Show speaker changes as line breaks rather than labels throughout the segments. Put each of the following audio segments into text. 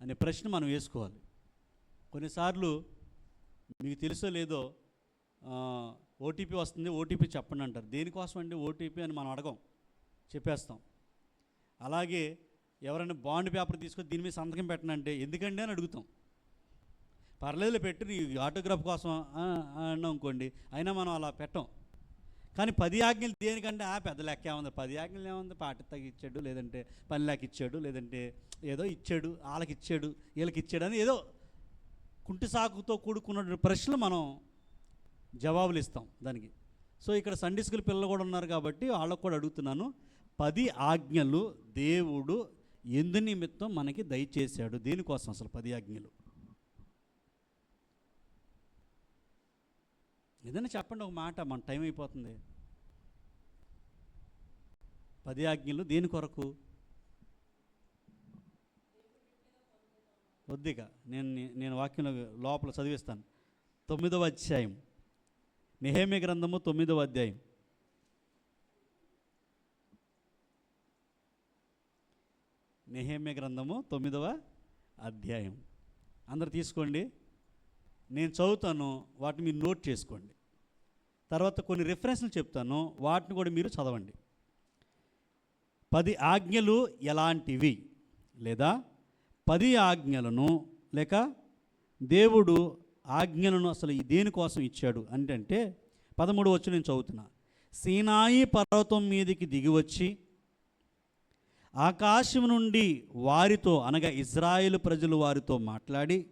అనే ప్రశ్న మనం వేసుకోవాలి. కొన్నిసార్లు మీకు తెలుసో లేదో ఓటీపీ వస్తుంది ఓటీపీ చెప్పండి అంటారు. దేనికోసం అండి ఓటీపీ అని మనం అడగం చెప్పేస్తాం. అలాగే ఎవరైనా బాండ్ పేపర్ తీసుకొని దీని మీద సంతకం పెట్టనంటే అంటే ఎందుకండి అని అడుగుతాం. పర్లేదు పెట్టి నీ ఆటోగ్రాఫ్ కోసం అన్నాం అనుకోండి అయినా మనం అలా పెట్టం. కానీ పది ఆజ్ఞలు దేనికంటే ఆ పెద్ద లెక్క ఏముంది? పది ఆజ్ఞలు ఏముంది? పాట తగ్గి ఇచ్చాడు లేదంటే పని లెక్క ఇచ్చాడు లేదంటే ఏదో ఇచ్చాడు వాళ్ళకి ఇచ్చాడు వీళ్ళకి ఇచ్చాడు అని ఏదో కుంటి సాకుతో కూడుకున్న ప్రశ్నలు మనం జవాబులు ఇస్తాం దానికి. సో ఇక్కడ సండే స్కూల్ పిల్లలు కూడా ఉన్నారు కాబట్టి వాళ్ళకు కూడా అడుగుతున్నాను. పది ఆజ్ఞలు దేవుడు ఎందు నిమిత్తం మనకి దయచేశాడు. దేనికోసం అసలు పది ఆజ్ఞలు? ఏదైనా చెప్పండి ఒక మాట మన టైం అయిపోతుంది. పది ఆజ్ఞలు దేని కొరకు? వద్దిక నేను నేను వాక్యంలో లోపల చదివిస్తాను. తొమ్మిదవ అధ్యాయం. నిహేమి గ్రంథము తొమ్మిదవ అధ్యాయం. నెహేమ్య గ్రంథము తొమ్మిదవ అధ్యాయం. అందరు తీసుకోండి. నేను చదువుతాను వాటిని మీరు నోట్ చేసుకోండి. తర్వాత కొన్ని రిఫరెన్స్లు చెప్తాను. వాటిని కూడా మీరు చదవండి. పది ఆజ్ఞలు ఎలాంటివి? లేదా పది ఆజ్ఞలను లేక దేవుడు ఆజ్ఞలను అసలు దేనికోసం ఇచ్చాడు అంటే పదమూడు వచ్చి నేను చదువుతున్నా. సీనాయి పర్వతం మీదకి దిగివచ్చి ఆకాశం నుండి వారితో అనగా ఇజ్రాయేల్ ప్రజలు వారితో మాట్లాడి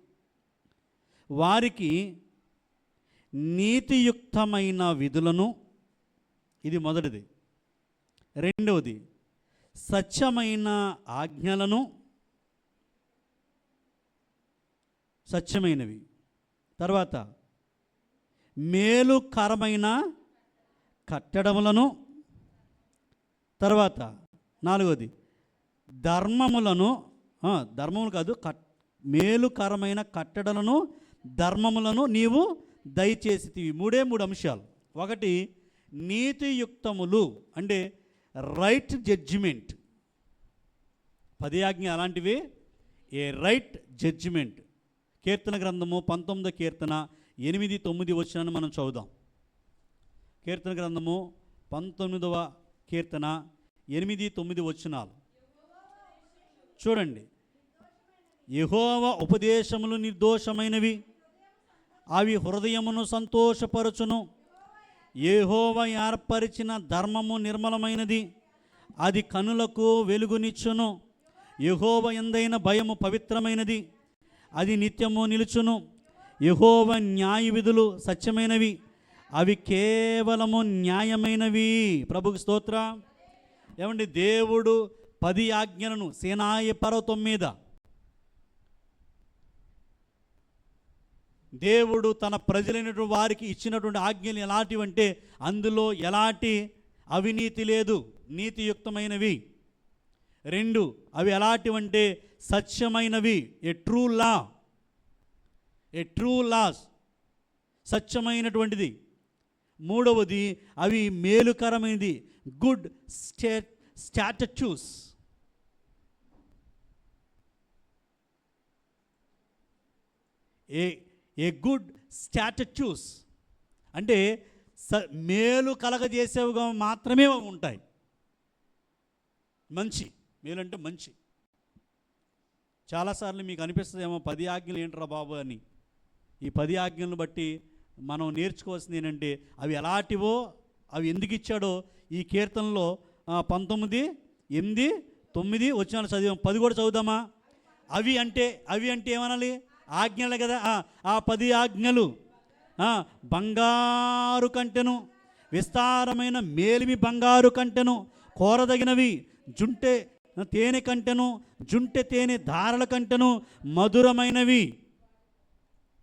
వారికి నీతియుక్తమైన విధులను ఇది మొదటిది. రెండవది సత్యమైన ఆజ్ఞలను సత్యమైనవి. తర్వాత మేలుకరమైన కట్టడములను తర్వాత నాలుగవది ధర్మములను ధర్మములు కాదు కట్ మేలుకరమైన కట్టడలను ధర్మములను నీవు దయచేసితివి. మూడే మూడు అంశాలు. ఒకటి నీతియుక్తములు అంటే రైట్ జడ్జిమెంట్ పదయాజ్ఞ అలాంటివి. ఏ రైట్ జడ్జిమెంట్ కీర్తన గ్రంథము పంతొమ్మిదో కీర్తన ఎనిమిది తొమ్మిది వచ్చినాన్ని మనం చదువుదాం. కీర్తన గ్రంథము పంతొమ్మిదవ కీర్తన ఎనిమిది తొమ్మిది వచనాలు. చూడండి. యహోవ ఉపదేశములు నిర్దోషమైనవి. అవి హృదయమును సంతోషపరచును. ఏహోవ ఏర్పరిచిన ధర్మము నిర్మలమైనది. అది కనులకు వెలుగునిచ్చును. ఎహోవ ఎందైన భయము పవిత్రమైనది. అది నిత్యము నిలుచును. యహోవ న్యాయ విధులు సత్యమైనవి. అవి కేవలము న్యాయమైనవి. ప్రభుకి స్తోత్ర. ఏమండి? దేవుడు పది ఆజ్ఞలను సేనాయ పర్వతం మీద దేవుడు తన ప్రజలైనటువంటి వారికి ఇచ్చినటువంటి ఆజ్ఞలు ఎలాంటివంటే అందులో ఎలాంటి అవినీతి లేదు నీతియుక్తమైనవి. రెండు అవి ఎలాంటివంటే సత్యమైనవి. A true law a true laws సత్యమైనటువంటిది. మూడవది అవి మేలుకరమైనది. Good stay statutes a a good statutes అంటే స మేలు కలగజేసేవిగా మాత్రమే ఉంటాయి. మంచి మేలు అంటే మంచి. చాలాసార్లు మీకు అనిపిస్తుందేమో పది ఆజ్ఞలు ఏంట్రా బాబు అని. ఈ పది ఆజ్ఞలను బట్టి మనం నేర్చుకోవాల్సింది ఏంటంటే అవి ఎలాంటివో అవి ఎందుకు ఇచ్చాడో ఈ కీర్తనలో పంతొమ్మిది ఎనిమిది తొమ్మిది వచ్చిన చదివాం. పది కూడా చదువుదామా? అవి అంటే అవి అంటే ఏమనాలి? ఆజ్ఞలు కదా? ఆ, పది ఆజ్ఞలు. బంగారు కంటెను విస్తారమైన మేలిమి బంగారు కంటెను కోరదగినవి జుంటె తేనె కంటెను జుంటె తేనె ధారల కంటెను మధురమైనవి.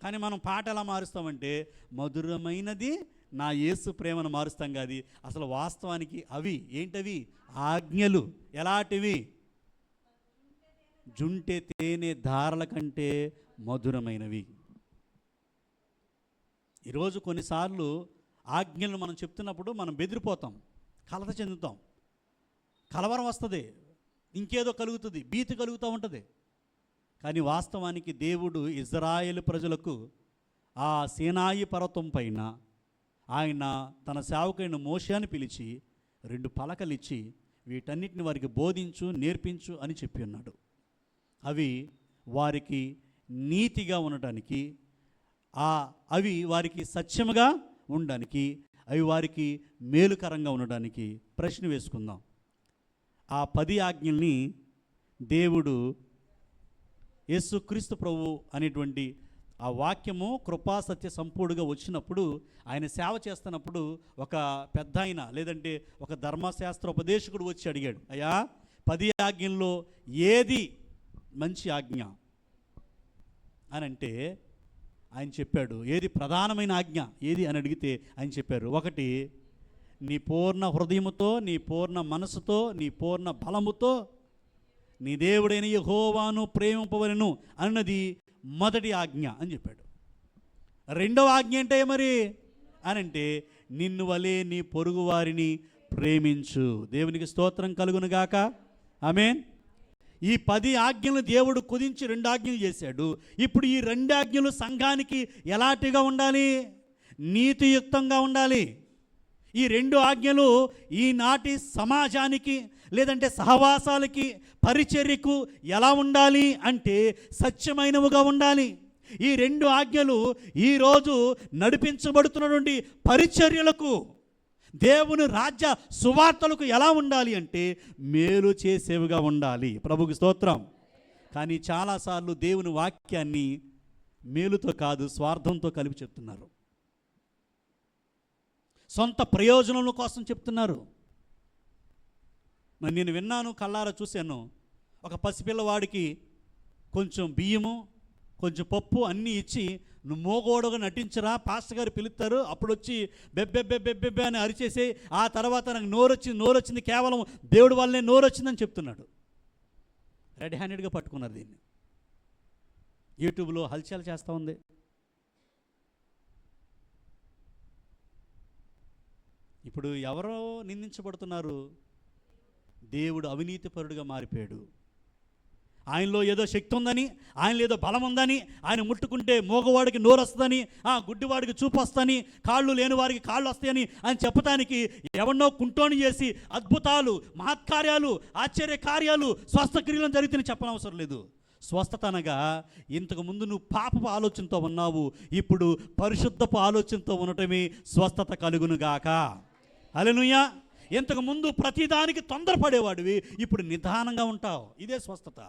కానీ మనం పాట ఎలా మారుస్తామంటే మధురమైనది నా యేసు ప్రేమను మారుస్తాం కాదు. అసలు వాస్తవానికి అవి ఏంటవి? ఆజ్ఞలు. ఎలాంటివి? జుంటె తేనె ధారల కంటే మధురమైనవి. ఈరోజు కొన్నిసార్లు ఆజ్ఞలను మనం చెప్తున్నప్పుడు మనం బెదిరిపోతాం కలత చెందుతాం. కలవరం వస్తుంది ఇంకేదో కలుగుతుంది భీతి కలుగుతూ ఉంటుంది. కానీ వాస్తవానికి దేవుడు ఇజ్రాయేల్ ప్రజలకు ఆ సేనాయి పర్వతం పైన ఆయన తన సేవకైన మోషాన్ని పిలిచి రెండు పలకలు ఇచ్చి వీటన్నిటిని వారికి బోధించు నేర్పించు అని చెప్పి ఉన్నాడు. అవి వారికి నీతిగా ఉండటానికి ఆ అవి వారికి సత్యముగా ఉండడానికి అవి వారికి మేలుకరంగా ఉండడానికి ప్రశ్న వేసుకుందాం. ఆ పది ఆజ్ఞల్ని దేవుడు యేసుక్రీస్తు ప్రభు అనేటువంటి ఆ వాక్యము కృపా సత్య సంపూర్ణగా వచ్చినప్పుడు ఆయన సేవ చేస్తున్నప్పుడు ఒక పెద్ద ఆయన లేదంటే ఒక ధర్మశాస్త్ర ఉపదేశకుడు వచ్చి అడిగాడు అయ్యా పది ఆజ్ఞల్లో ఏది మంచి ఆజ్ఞ? అని అంటే ఆయన చెప్పాడు ఏది ప్రధానమైన ఆజ్ఞ? ఏది? అని అడిగితే ఆయన చెప్పారు ఒకటి నీ పూర్ణ హృదయముతో నీ పూర్ణ మనసుతో నీ పూర్ణ బలముతో నీ దేవుడైన యహోవాను ప్రేమింపవలను అన్నది మొదటి ఆజ్ఞ అని చెప్పాడు. రెండవ ఆజ్ఞ అంటే మరి? అని అంటే నిన్ను వలే నీ పొరుగు వారిని ప్రేమించు. దేవునికి స్తోత్రం కలుగునుగాక మీన్ ఈ పది ఆజ్ఞలు దేవుడు కుదించి రెండు ఆజ్ఞలు చేశాడు. ఇప్పుడు ఈ రెండు ఆజ్ఞలు సంఘానికి ఎలాంటిగా ఉండాలి? నీతియుక్తంగా ఉండాలి. ఈ రెండు ఆజ్ఞలు ఈనాటి సమాజానికి లేదంటే సహవాసాలకి పరిచర్యకు ఎలా ఉండాలి అంటే సత్యమైనవిగా ఉండాలి. ఈ రెండు ఆజ్ఞలు ఈరోజు నడిపించబడుతున్నటువంటి పరిచర్యలకు దేవుని రాజ్య సువార్తలకు ఎలా ఉండాలి అంటే మేలు చేసేవిగా ఉండాలి. ప్రభుకి స్తోత్రం. కానీ చాలాసార్లు దేవుని వాక్యాన్ని మేలుతో కాదు స్వార్థంతో కలిపి చెప్తున్నారు. సొంత ప్రయోజనం కోసం చెప్తున్నారు. మరి నేను విన్నాను కళ్ళారా చూశాను. ఒక పసిపిల్లవాడికి కొంచెం బియ్యము కొంచెం పప్పు అన్నీ ఇచ్చి నువ్వు మోగోడుగా నటించరా? పాస్టర్ గారు పిలుస్తారు. అప్పుడు వచ్చి బెబ్బెబ్బె అని అరిచేసి ఆ తర్వాత నాకు నోరు వచ్చింది నోరు వచ్చింది కేవలం దేవుడి వల్లనే నోరు వచ్చిందని చెప్తున్నాడు. రెడ్ హ్యాండెడ్గా పట్టుకున్నారు దీన్ని. యూట్యూబ్లో హల్చల్ చేస్తూ ఉంది. ఇప్పుడు ఎవరో నిందించబడుతున్నారు. దేవుడు అవినీతిపరుడుగా మారిపోయాడు. ఆయనలో ఏదో శక్తి ఉందని ఆయనలో ఏదో బలం ఉందని ఆయన ముట్టుకుంటే మోగవాడికి నోరు వస్తుందని ఆ గుడ్డివాడికి చూపు వస్తుందని కాళ్ళు లేని వారికి కాళ్ళు వస్తాయని అని చెప్పటానికి ఎవరినో కుంటోని చేసి అద్భుతాలు మహత్కార్యాలు ఆశ్చర్య కార్యాలు స్వస్థ జరిగితే జరుగుతాయని చెప్పనవసరం లేదు. స్వస్థత అనగా ఇంతకు ముందు నువ్వు పాపపు ఆలోచనతో ఉన్నావు ఇప్పుడు పరిశుద్ధపు ఆలోచనతో ఉండటమే స్వస్థత కలుగునుగాక అలెనుయ్యా ఇంతకుముందు ప్రతిదానికి తొందరపడేవాడివి ఇప్పుడు నిదానంగా ఉంటావు. ఇదే స్వస్థత.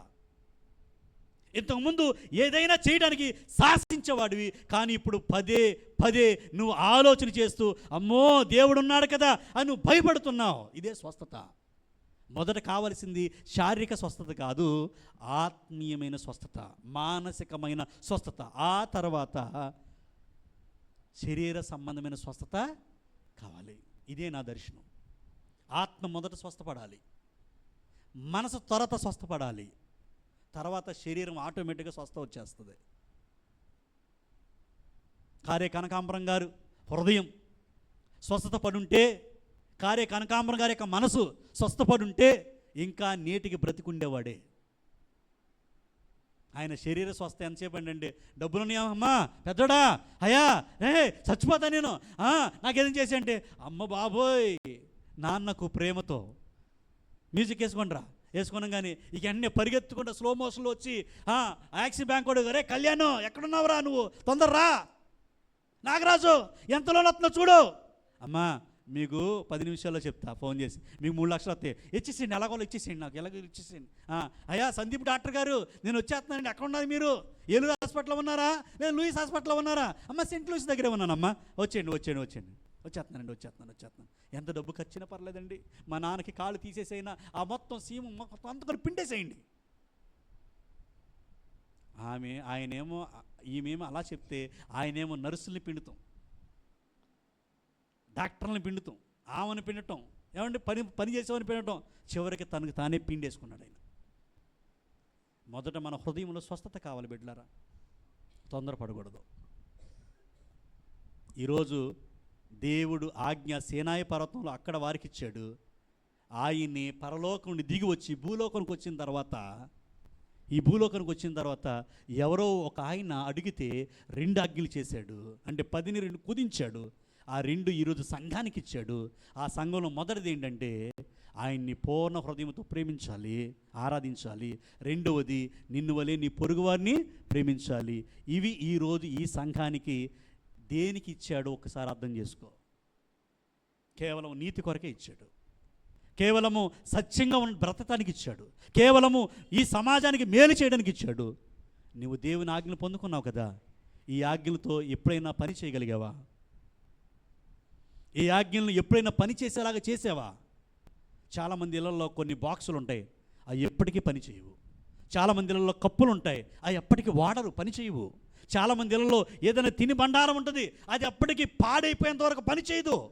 ఇంతకుముందు ఏదైనా చేయడానికి శాసించేవాడివి కానీ ఇప్పుడు పదే పదే నువ్వు ఆలోచన చేస్తూ అమ్మో దేవుడు ఉన్నాడు కదా అని నువ్వు భయపడుతున్నావు. ఇదే స్వస్థత. మొదట కావలసింది శారీరక స్వస్థత కాదు ఆత్మీయమైన స్వస్థత మానసికమైన స్వస్థత. ఆ తర్వాత శరీర సంబంధమైన స్వస్థత కావాలి. ఇదే నా దర్శనం. ఆత్మ మొదట స్వస్థపడాలి. మనసు త్వరత స్వస్థపడాలి. తర్వాత శరీరం ఆటోమేటిక్గా స్వస్థ వచ్చేస్తుంది. కార్య కనకాంబరం గారు హృదయం స్వస్థత పడుంటే కార్య కనకాంబరం గారి యొక్క మనసు స్వస్థపడుంటే ఇంకా నేటికి బ్రతికుండేవాడే. ఆయన శరీర స్వస్థ ఎంతసేపు అండి? డబ్బులు అమ్మా? పెద్దడా? అయ్యా! ఏ చచ్చిపోతా నేను. ఆ, నాకేం చేసి అంటే అమ్మ బాబోయ్ నాన్నకు ప్రేమతో మ్యూజిక్ వేసుకోండిరా. వేసుకున్నాం కానీ ఇక అన్నీ పరిగెత్తుకుంటా స్లో మోషన్లో వచ్చి ఆ, యాక్సిస్ బ్యాంక్ వాడు రే కళ్యాణం ఎక్కడున్నావురా నువ్వు? తొందరరా. నాగరాజు ఎంతలో వస్తుందో చూడు. అమ్మా మీకు పది నిమిషాల్లో చెప్తా ఫోన్ చేసి. మీకు మూడు లక్షలు వస్తాయి. ఇచ్చేసేయండి ఎలాగోలో ఇచ్చేసేయండి నాకు ఎలాగో ఇచ్చేసేయండి. అయ్యా సందీప్ డాక్టర్ గారు నేను వచ్చేస్తున్నానండి ఎక్కడ ఉన్నారు మీరు? ఏలూరు హాస్పిటల్లో ఉన్నారా? లేదా లూయిస్ హాస్పిటల్లో ఉన్నారా? అమ్మ సెంట్ లూయిస్ దగ్గరే ఉన్నానమ్మా. వచ్చేయండి వచ్చేయండి వచ్చేయండి. వచ్చేస్తున్నానండి వచ్చేస్తున్నాను వచ్చేస్తున్నాను. ఎంత డబ్బు ఖర్చినా పర్లేదండి. మా నాన్నకి కాళ్ళు తీసేసైనా ఆ మొత్తం సీము మొత్తం అంతకొని కూడా పిండేసేయండి. ఆమె ఆయనేమో ఈమెమో అలా చెప్తే ఆయనేమో నర్సుల్ని పిండుతాం. డాక్టర్లను పిండుతాం. ఆమెను పిండటం. ఏమంటే పని పని చేసేవాని పిండటం. చివరికి తనకు తానే పిండేసుకున్నాడు ఆయన. మొదట మన హృదయంలో స్వస్థత కావాలి బిడ్డలారా. తొందరపడకూడదు. ఈరోజు దేవుడు ఆజ్ఞ సేనాయ పర్వతంలో అక్కడ వారికి ఇచ్చాడు ఆయన్ని పరలోకం నుండి దిగి వచ్చి భూలోకానికి వచ్చిన తర్వాత ఈ భూలోకానికి వచ్చిన తర్వాత ఎవరో ఒక ఆయన అడిగితే రెండు ఆజ్ఞలు చేశాడు. అంటే పదిని రెండు కుదించాడు. ఆ రెండు ఈరోజు సంఘానికి ఇచ్చాడు. ఆ సంఘంలో మొదటిది ఏంటంటే ఆయన్ని పూర్ణ హృదయంతో ప్రేమించాలి ఆరాధించాలి. రెండవది నిన్ను వలే నీ పొరుగువారిని ప్రేమించాలి. ఇవి ఈరోజు ఈ సంఘానికి దేనికి ఇచ్చాడో ఒకసారి అర్థం చేసుకో. కేవలం నీతి కొరకే ఇచ్చాడు. కేవలము సత్యంగా ఉన్న బ్రతటానికి ఇచ్చాడు. కేవలము ఈ సమాజానికి మేలు చేయడానికి ఇచ్చాడు. నువ్వు దేవుని ఆజ్ఞలు పొందుకున్నావు కదా. ఈ ఆజ్ఞలతో ఎప్పుడైనా పని చేయగలిగావా? ఈ ఆజ్ఞలను ఎప్పుడైనా పని చేసేలాగా చేసావా? చాలామంది ఇళ్ళల్లో కొన్ని బాక్సులు ఉంటాయి. అవి ఎప్పటికీ పని చేయవు. చాలామంది ఇళ్ళలో కప్పులు ఉంటాయి. అవి ఎప్పటికీ వాడరు పని చేయవు. చాలామంది ఇళ్ళలో ఏదైనా తిని బండారం ఉంటుంది అది అప్పటికి పాడైపోయేంత వరకు పని చేయదు.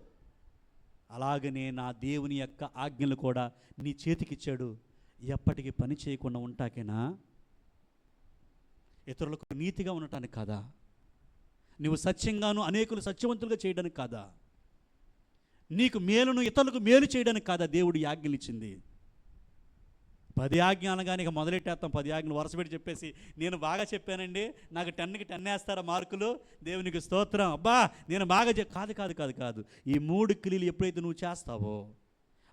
అలాగనే నా దేవుని యొక్క ఆజ్ఞలు కూడా నీ చేతికిచ్చాడు. ఎప్పటికీ పని చేయకుండా ఉంటాకేనా? ఇతరులకు నీతిగా ఉండటానికి కాదా? నువ్వు సత్యంగాను అనేకులు సత్యవంతులుగా చేయడానికి కాదా? నీకు మేలును ఇతరులకు మేలు చేయడానికి కాదా దేవుడు ఆజ్ఞలు ఇచ్చింది? పది ఆజ్ఞ అనగానే ఇక మొదలెట్టేస్తాం. పది ఆజ్ఞలు వరుసపెట్టి చెప్పేసి నేను బాగా చెప్పానండి. నాకు టెన్కి టెన్ వేస్తారా మార్కులు? దేవునికి స్తోత్రం. అబ్బా నేను బాగా చెప్ కాదు కాదు కాదు కాదు. ఈ మూడు క్రియలు ఎప్పుడైతే నువ్వు చేస్తావో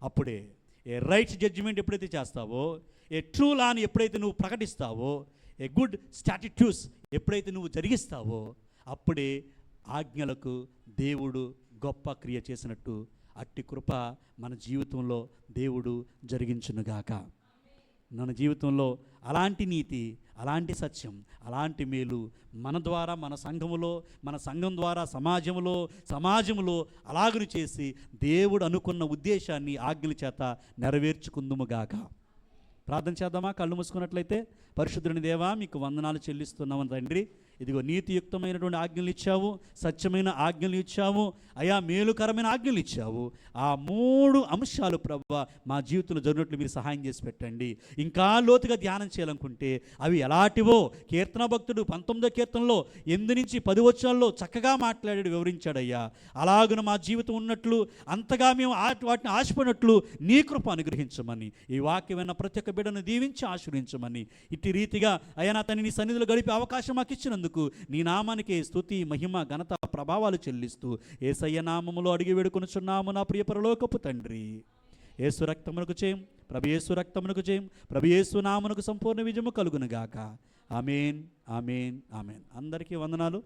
అప్పుడే ఏ రైట్ జడ్జిమెంట్ ఎప్పుడైతే చేస్తావో ఏ ట్రూ లాని ఎప్పుడైతే నువ్వు ప్రకటిస్తావో ఏ గుడ్ స్టాటిట్యూస్ ఎప్పుడైతే నువ్వు జరిగిస్తావో అప్పుడే ఆజ్ఞలకు దేవుడు గొప్ప క్రియ చేసినట్టు అట్టి కృప మన జీవితంలో దేవుడు జరిగించునుగాక. మన జీవితంలో అలాంటి నీతి అలాంటి సత్యం అలాంటి మేలు మన ద్వారా మన సంఘములో మన సంఘం ద్వారా సమాజంలో సమాజంలో అలాగును చేసి దేవుడు అనుకున్న ఉద్దేశాన్ని ఆజ్ఞల చేత నెరవేర్చుకుందుముగాక ప్రార్థన చేద్దామా? కళ్ళు మూసుకున్నట్లయితే పరిశుద్ధుని దేవా మీకు వందనాలు చెల్లిస్తున్నాము తండ్రి. ఇదిగో నీతియుక్తమైనటువంటి ఆజ్ఞలు ఇచ్చావు సత్యమైన ఆజ్ఞలు ఇచ్చావు అయా మేలుకరమైన ఆజ్ఞలు ఇచ్చావు. ఆ మూడు అంశాలు ప్రభు మా జీవితంలో జరిగినట్లు మీరు సహాయం చేసి పెట్టండి. ఇంకా లోతుగా ధ్యానం చేయాలనుకుంటే అవి ఎలాంటివో కీర్తన భక్తుడు పంతొమ్మిదో కీర్తనలో ఎందు నుంచి పది వచ్చాల్లో చక్కగా మాట్లాడాడు వివరించాడయ్యా. అలాగున మా జీవితం ఉన్నట్లు అంతగా మేము వాటిని ఆశపడినట్లు నీ కృప అనుగ్రహించమని ఈ వాక్యమైన ప్రతి ఒక్క బిడ్డను దీవించి ఆశ్రయించమని ఇట్టి రీతిగా అయ్యా నా నీ సన్నిధిలో గడిపే అవకాశం మాకు ఇచ్చినందుకు నీ నామానికి స్థుతి మహిమ ఘనత ప్రభావాలు చెల్లిస్తూ ఏసయ్య నామములో అడిగి వేడుకొనుచున్నాము నా ప్రియ పరలోకపు తండ్రి. ఏసు రక్తమునకు చేయం ప్రభు రక్తమునకు చేయం ప్రభు నామునకు సంపూర్ణ విజయము కలుగునుగాక. Amen amen amen. అందరికీ వందనాలు.